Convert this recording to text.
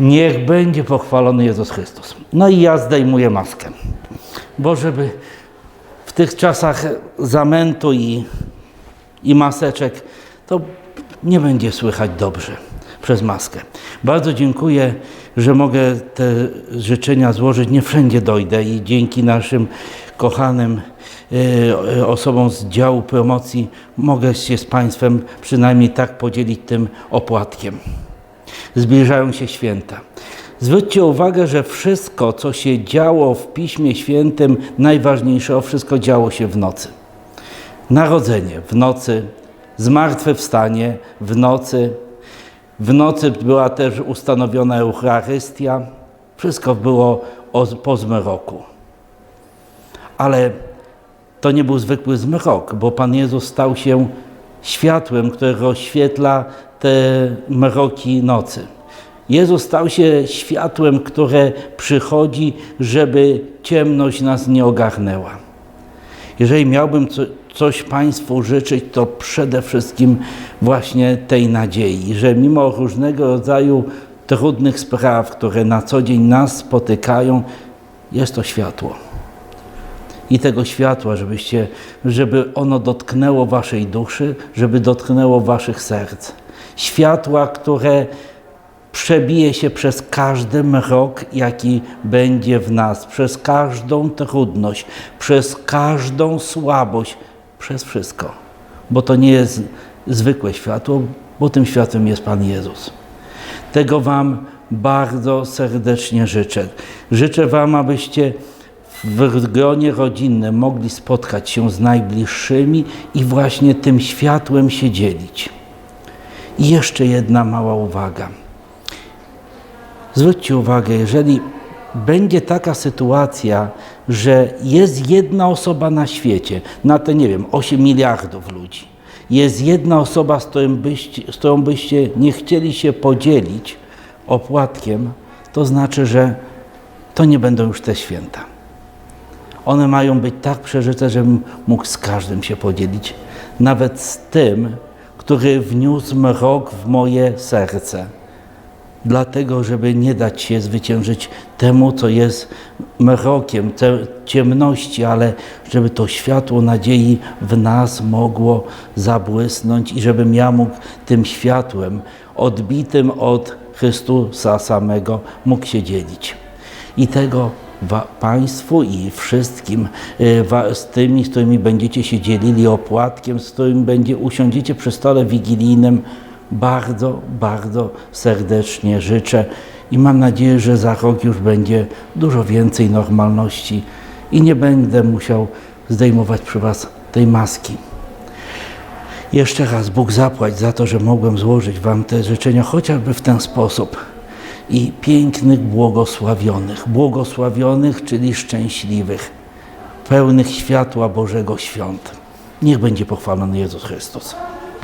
Niech będzie pochwalony Jezus Chrystus. No i ja zdejmuję maskę, bo żeby w tych czasach zamętu i, i maseczek, to nie będzie słychać dobrze przez maskę. Bardzo dziękuję, że mogę te życzenia złożyć. Nie wszędzie dojdę i dzięki naszym kochanym e, osobom z działu promocji mogę się z Państwem przynajmniej tak podzielić tym opłatkiem zbliżają się święta. Zwróćcie uwagę, że wszystko, co się działo w Piśmie Świętym, najważniejsze, wszystko działo się w nocy. Narodzenie w nocy, zmartwychwstanie w nocy, w nocy była też ustanowiona Eucharystia, wszystko było o- po zmroku. Ale to nie był zwykły zmrok, bo Pan Jezus stał się światłem, które rozświetla te mroki nocy. Jezus stał się światłem, które przychodzi, żeby ciemność nas nie ogarnęła. Jeżeli miałbym co, coś Państwu życzyć, to przede wszystkim właśnie tej nadziei, że mimo różnego rodzaju trudnych spraw, które na co dzień nas spotykają, jest to światło i tego światła, żebyście, żeby ono dotknęło waszej duszy, żeby dotknęło waszych serc. Światła, które przebije się przez każdy mrok, jaki będzie w nas, przez każdą trudność, przez każdą słabość, przez wszystko. Bo to nie jest zwykłe światło, bo tym światłem jest Pan Jezus. Tego Wam bardzo serdecznie życzę. Życzę Wam, abyście w gronie rodzinnym mogli spotkać się z najbliższymi i właśnie tym światłem się dzielić. I jeszcze jedna mała uwaga. Zwróćcie uwagę, jeżeli będzie taka sytuacja, że jest jedna osoba na świecie, na te nie wiem, 8 miliardów ludzi, jest jedna osoba, z, byście, z którą byście nie chcieli się podzielić opłatkiem, to znaczy, że to nie będą już te święta. One mają być tak przeżyte, żebym mógł z każdym się podzielić, nawet z tym, który wniósł mrok w moje serce. Dlatego, żeby nie dać się zwyciężyć temu, co jest mrokiem, ciemności, ale żeby to światło nadziei w nas mogło zabłysnąć i żebym ja mógł tym światłem odbitym od Chrystusa samego mógł się dzielić. I tego Państwu i wszystkim y, z tymi, z którymi będziecie się dzielili opłatkiem, z którymi będzie usiądziecie przy stole wigilijnym, bardzo, bardzo serdecznie życzę i mam nadzieję, że za rok już będzie dużo więcej normalności i nie będę musiał zdejmować przy Was tej maski. Jeszcze raz Bóg zapłać za to, że mogłem złożyć Wam te życzenia chociażby w ten sposób. I pięknych, błogosławionych, błogosławionych, czyli szczęśliwych, pełnych światła Bożego świąt. Niech będzie pochwalony Jezus Chrystus.